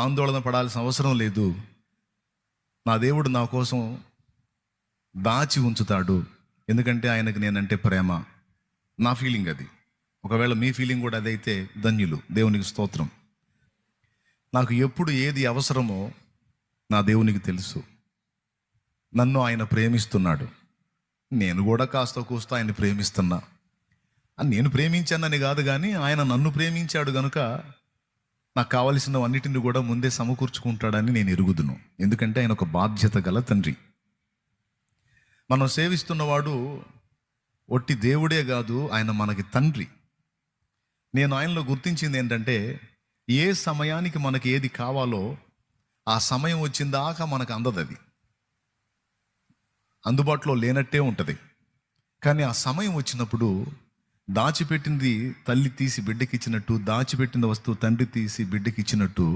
ఆందోళన పడాల్సిన అవసరం లేదు. నా దేవుడు నా కోసం దాచి ఉంచుతాడు. ఎందుకంటే ఆయనకు నేనంటే ప్రేమ. నా ఫీలింగ్ అది. ఒకవేళ మీ ఫీలింగ్ కూడా అదైతే ధన్యులు. దేవునికి స్తోత్రం. నాకు ఎప్పుడు ఏది అవసరమో నా దేవునికి తెలుసు. నన్ను ఆయన ప్రేమిస్తున్నాడు. నేను కూడా కాస్త కూస్త ఆయన ప్రేమిస్తున్నా. నేను ప్రేమించానని కాదు కానీ ఆయన నన్ను ప్రేమించాడు కనుక నాకు కావలసిన అన్నిటిని కూడా ముందే సమకూర్చుకుంటాడని నేను ఎరుగుదును. ఎందుకంటే ఆయన ఒక బాధ్యత గల తండ్రి. మనం సేవిస్తున్నవాడు ఒట్టి దేవుడే కాదు ఆయన మనకి తండ్రి. నేను ఆయనలో గుర్తించింది ఏంటంటే ఏ సమయానికి మనకి ఏది కావాలో ఆ సమయం వచ్చిందాకా మనకు అందదు అది. అందుబాటులో లేనట్టే ఉంటుంది. కానీ ఆ సమయం వచ్చినప్పుడు దాచిపెట్టింది తల్లి తీసి బిడ్డకి ఇచ్చినట్టు దాచిపెట్టిన వస్తువు తండ్రి తీసి బిడ్డకి ఇచ్చినట్టు